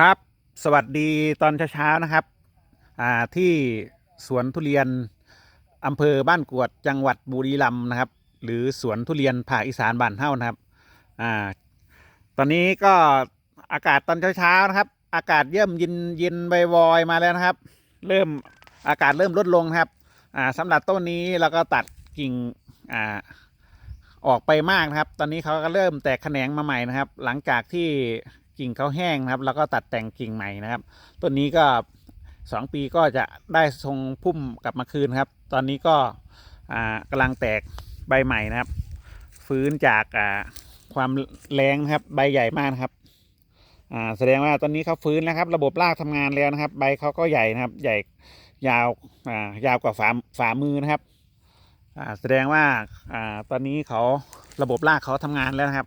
ครับ สวัสดีตอนเช้าๆนะครับอ่าที่สวนทุเรียนอำเภอบ้านกวดจังหวัดบุรีรัมย์นะครับ หรือสวนทุเรียนภาคอีสานบ้านเฮ้านะครับอ่าตอนนี้ก็อากาศตอนเช้าๆนะครับ อากาศเยิ่มเย็นเย็นใบวอยมาแล้วนะครับ เริ่มอากาศเริ่มลดลงครับอ่าสำหรับต้นนี้เราก็ตัดกิ่งอ่าออกไปมากนะครับ ตอนนี้เขาก็เริ่มแตกแขนงมาใหม่นะครับ หลังจากที่ กิ่งเขาแห้งนะครับ แล้วก็ตัดแต่งกิ่งใหม่นะครับ ต้นนี้ก็สองปีก็จะได้ทรงพุ่มกลับมาคืนครับ ตอนนี้ก็อ่ากำลังแตกใบใหม่นะครับ ฟื้นจากความแรงนะครับใบใหญ่มากนะครับแสดงว่าตอนนี้เขาฟื้นแล้วครับ ระบบรากทำงานแล้วนะครับ ใบเขาก็ใหญ่นะครับ ใหญ่ยาวยาวกว่าฝ่าฝ่ามือนะครับแสดงว่าอตอนนี้เขาระบบรากเขาทำงานแล้วนะครับ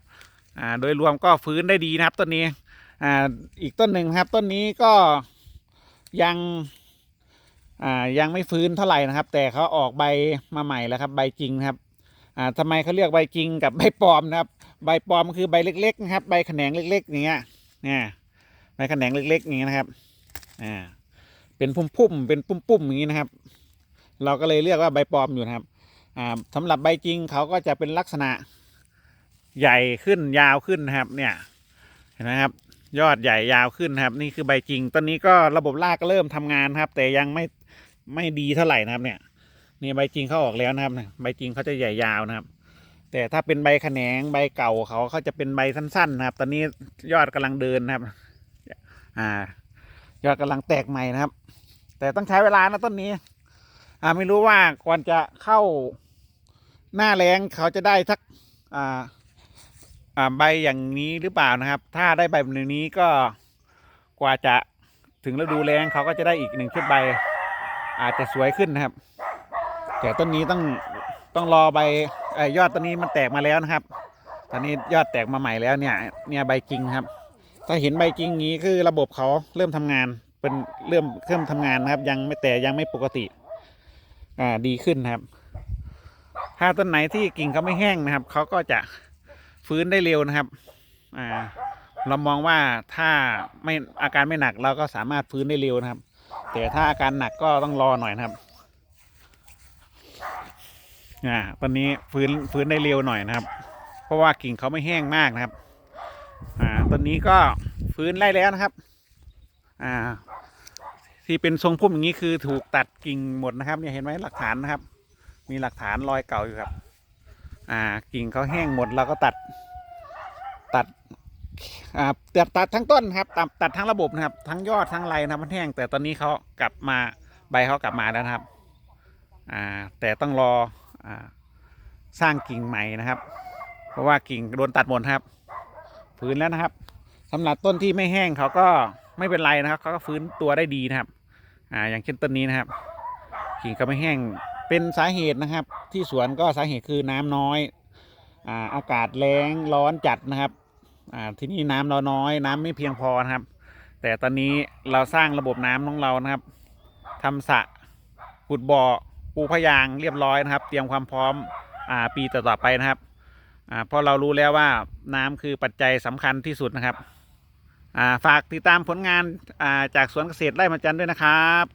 อ่าโดยรวมก็ฟื้นได้ดีนะครับต้นนี้อ่าอีกต้นหนึ่งครับต้นนี้ก็ยังอ่ายังไม่ฟื้นเท่าไหร่นะครับ แต่เขาออกใบมาใหม่แล้วครับ ใบจริงครับอ่าทำไมเขาเรียกใบจริงกับใบปลอมนะครับ ใบปลอมคือใบเล็กๆนะครับ ใบแขนงเล็ก ๆ อย่างเงี้ยเนี่ยใบแขนงเล็ก ๆ อย่างเงี้ยนะครับอ่าเป็นพุ่มๆเป็นปุ้มๆอย่างงี้นะครับ เราก็เลยเรียกว่าใบปลอมอยู่นะครับอ่าสำหรับใบจริงเขาก็จะเป็นลักษณะ ใหญ่ขึ้นยาวขึ้นนะครับ เนี่ยเห็นไหมครับ ยอดใหญ่ยาวขึ้นครับ นี่คือใบจริงตอนนี้ก็ระบบรากก็เริ่มทำงานครับ แต่ยังไม่ไม่ดีเท่าไหร่นะครับ เนี่ยนี่ใบจริงเขาออกแล้วนะครับใบจริงเขาจะใหญ่ยาวนะครับ แต่ถ้าเป็นใบแขนงใบเก่าเขาเขาจะเป็นใบสั้นๆนะครับ ตอนนี้ยอดกำลังเดินนะครับ อ่า ยอดกำลังแตกใหม่นะครับ แต่ต้องใช้เวลานะต้นนี้ อ่าไม่รู้ว่าก่อนจะเข้าหน้าแรงเขาจะได้สัก อ่า ใบอย่างนี้หรือเปล่านะครับ ถ้าได้ใบแบบนี้ก็กว่าจะถึงฤดูแรงเขาก็จะได้อีกหนึ่งชุดใบ อาจจะสวยขึ้นนะครับ แต่ต้นนี้ต้องต้องรอใบอยอดต้นนี้มันแตกมาแล้วนะครับ ตอนนี้ยอดแตกมาใหม่แล้วเนี่ย เนี่ยใบจริงครับ ถ้าเห็นใบจริงอย่างนี้คือระบบเขาเริ่มทำงาน เป็นเริ่มเริ่มทำงานนะครับ ยังไม่แต่ยังไม่ปกติอ่าดีขึ้นนะครับ ถ้าต้นไหนที่กิ่งเขาไม่แห้งนะครับเขาก็จะ ฟื้นได้เร็วนะครับอ่าเรามองว่าถ้าไม่อาการไม่หนักเราก็สามารถฟื้นได้เร็วนะครับ แต่ถ้าอาการหนักก็ต้องรอหน่อยนะครับอ่าตอนนี้ฟื้นฟื้นได้เร็วหน่อยนะครับ เพราะว่ากิ่งเขาไม่แห้งมากนะครับอ่าต้นนี้ก็ฟื้นได้แล้วนะครับ อ่า ที่เป็นทรงพุ่มอย่างนี้คือถูกตัดกิ่งหมดนะครับ เนี่ยเห็นไหมหลักฐานนะครับ มีหลักฐานรอยเก่าอยู่ครับ อ่ากิ่งเขาแห้งหมดเราก็ตัดตัดอ่าตัดตัดทั้งต้นครับตัดตัดทั้งระบบนะครับ ทั้งยอดทั้งไรนะมันแห้ง แต่ตอนนี้เขากลับมาใบเขากลับมาแล้วนะครับอ่าแต่ต้องรออ่าสร้างกิ่งใหม่นะครับ เพราะว่ากิ่งโดนตัดหมดครับฟื้นแล้วนะครับสำหรับต้นที่ไม่แห้งเขาก็ไม่เป็นไรนะครับเขาก็ฟื้นตัวได้ดีนะครับ อ่าอย่างเช่นต้นนี้นะครับกิ่งก็ไม่แห้ง เป็นสาเหตุนะครับ ที่สวนก็สาเหตุคือน้ำน้อยอ่าอากาศแรงร้อนจัดนะครับอ่าที่นี่น้ำเราน้อย น้ำไม่เพียงพอนะครับ แต่ตอนนี้เราสร้างระบบน้ำของเรานะครับทำสระขุดบ่อปูพยางเรียบร้อยนะครับ เตรียมความพร้อมอ่าปีต่อๆไปนะครับอ่าเพราะเรารู้แล้วว่าน้ำคือปัจจัยสำคัญที่สุดนะครับอ่าฝากติดตามผลงานอ่าจากสวนเกษตรไร่มาจันด้วยนะครับ